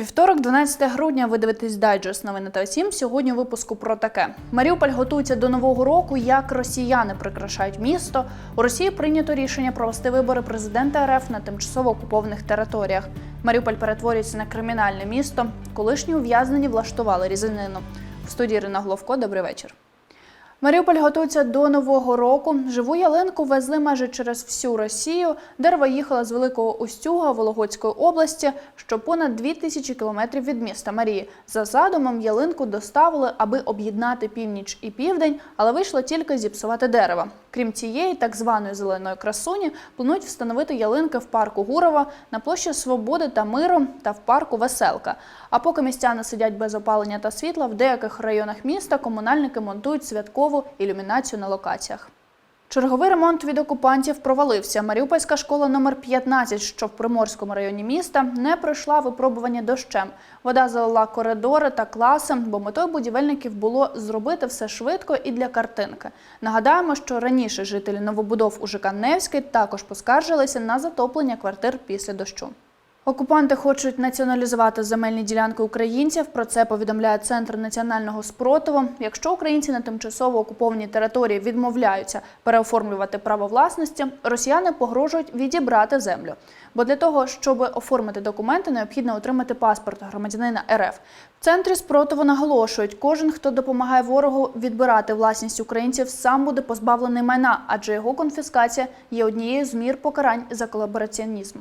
Вівторок, 12 грудня, ви дивитесь дайджест новини та 7 Сьогодні випуску про таке. Маріуполь готується до нового року. Як росіяни прикрашають місто. У Росії прийнято рішення провести вибори президента РФ на тимчасово окупованих територіях. Маріуполь перетворюється на кримінальне місто. Колишні ув'язнені влаштували різанину. В студії Ірина Головко. Добрий вечір. Маріуполь готується до нового року. Живу ялинку везли майже через всю Росію. Дерево їхало з Великого Устюга Вологодської області, що понад 2000 кілометрів від міста Марії. За задумом ялинку доставили, аби об'єднати північ і південь, але вийшло тільки зіпсувати дерева. Крім цієї так званої зеленої красуні, планують встановити ялинки в парку Гурова, на площі Свободи та Миру та в парку Веселка. А поки містяни сидять без опалення та світла, в деяких районах міста комунальники монтують святкову ілюмінацію на локаціях. Черговий ремонт від окупантів провалився. Маріупольська школа номер 15, що в Приморському районі міста, не пройшла випробування дощем. Вода залила коридори та класи, бо метою будівельників було зробити все швидко і для картинки. Нагадаємо, що раніше жителі новобудов у ЖК Невський також поскаржилися на затоплення квартир після дощу. Окупанти хочуть націоналізувати земельні ділянки українців. Про це повідомляє Центр національного спротиву. Якщо українці на тимчасово окупованій території відмовляються переоформлювати право власності, росіяни погрожують відібрати землю. Бо для того, щоб оформити документи, необхідно отримати паспорт громадянина РФ. В центрі спротиву наголошують, кожен, хто допомагає ворогу відбирати власність українців, сам буде позбавлений майна, адже його конфіскація є однією з мір покарань за колабораціонізм.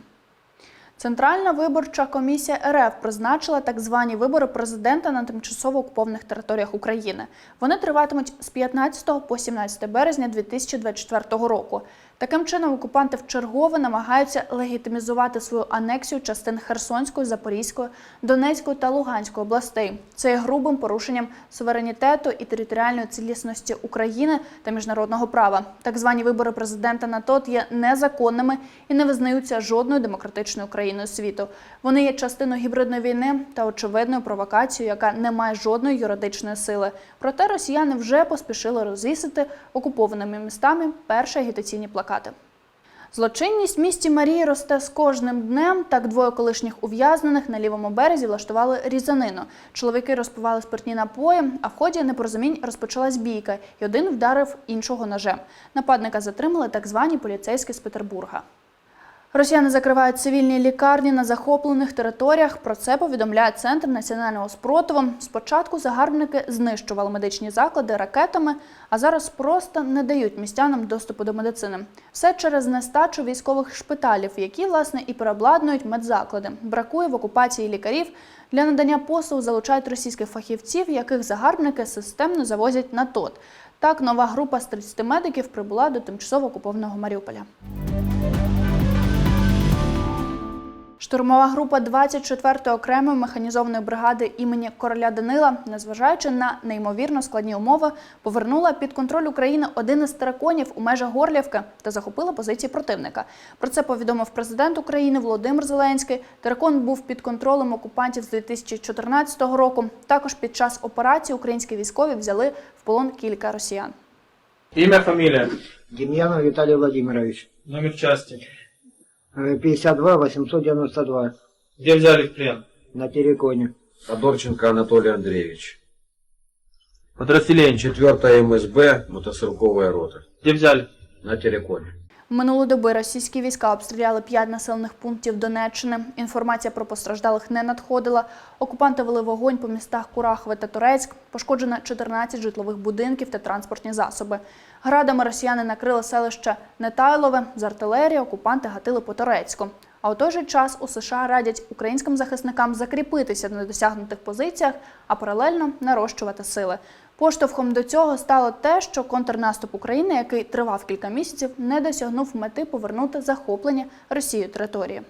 Центральна виборча комісія РФ призначила так звані вибори президента на тимчасово окупованих територіях України. Вони триватимуть з 15 по 17 березня 2024 року. Таким чином, окупанти вчергове намагаються легітимізувати свою анексію частин Херсонської, Запорізької, Донецької та Луганської областей. Це є грубим порушенням суверенітету і територіальної цілісності України та міжнародного права. Так звані вибори президента на ТОТ є незаконними і не визнаються жодною демократичною країною світу. Вони є частиною гібридної війни та очевидною провокацією, яка не має жодної юридичної сили. Проте росіяни вже поспішили розвісити окупованими містами перші агітаційні плакати. Злочинність в місті Марії росте з кожним днем. Так двоє колишніх ув'язнених на лівому березі влаштували різанину. Чоловіки розпивали спиртні напої, а в ході непорозумінь розпочалась бійка, і один вдарив іншого ножем. Нападника затримали так звані поліцейські з Петербурга. Росіяни закривають цивільні лікарні на захоплених територіях. Про це повідомляє Центр національного спротиву. Спочатку загарбники знищували медичні заклади ракетами, а зараз просто не дають містянам доступу до медицини. Все через нестачу військових шпиталів, які власне і переобладнують медзаклади. Бракує в окупації лікарів. Для надання послуг залучають російських фахівців, яких загарбники системно завозять на ТОТ. Так, нова група з 30 медиків прибула до тимчасово окупованого Маріуполя. Штурмова група 24-ї окремої механізованої бригади імені короля Данила, незважаючи на неймовірно складні умови, повернула під контроль України один із тераконів у межах Горлівки та захопила позиції противника. Про це повідомив президент України Володимир Зеленський. Теракон був під контролем окупантів з 2014 року. Також під час операції українські військові взяли в полон кілька росіян. Имя, фамилия, Демьянов Виталий Владимирович. номер части. Э, 52 892 Где взяли в плен? на Тереконе. Федорченко Анатолий Андреевич. Подразделение. 4 МСБ, мотострелковая рота. Где взяли? На Телеконе. Минулої доби російські війська обстріляли п'ять населених пунктів Донеччини. Інформація про постраждалих не надходила. Окупанти вели вогонь по містах Курахове та Турецьк. Пошкоджено 14 житлових будинків та транспортні засоби. Градами росіяни накрили селище Нетайлове. З артилерії окупанти гатили по Турецьку. А у той же час у США радять українським захисникам закріпитися на досягнутих позиціях, а паралельно нарощувати сили. Поштовхом до цього стало те, що контрнаступ України, який тривав кілька місяців, не досягнув мети повернути захоплення Росією території.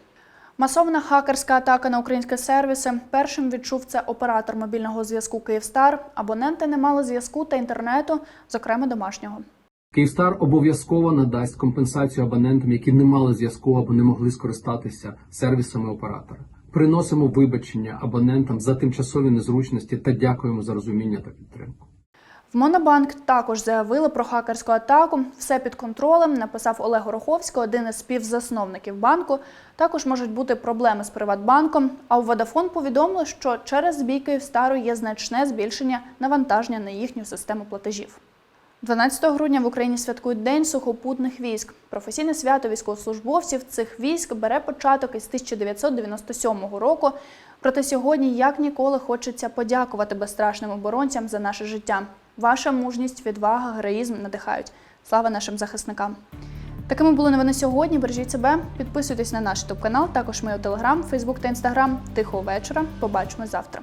Масовна хакерська атака на українські сервіси. Першим відчув це оператор мобільного зв'язку Київстар. Абоненти не мали зв'язку та інтернету, зокрема домашнього. Київстар обов'язково надасть компенсацію абонентам, які не мали зв'язку або не могли скористатися сервісами оператора. Приносимо вибачення абонентам за тимчасові незручності та дякуємо за розуміння та підтримку. В Монобанк також заявили про хакерську атаку. Все під контролем. Написав Олег Гороховський, один із співзасновників банку. Також можуть бути проблеми з Приватбанком. А у Водафон повідомили, що через збій Київстару є значне збільшення навантаження на їхню систему платежів. 12 грудня в Україні святкують День сухопутних військ. Професійне свято військовослужбовців цих військ бере початок із 1997 року. Проте сьогодні, як ніколи, хочеться подякувати безстрашним оборонцям за наше життя. Ваша мужність, відвага, героїзм надихають. Слава нашим захисникам! Такими були новини сьогодні. Бережіть себе, підписуйтесь на наш ютуб канал, також ми у Телеграм, Фейсбук та Інстаграм. Тихого вечора. Побачимось завтра.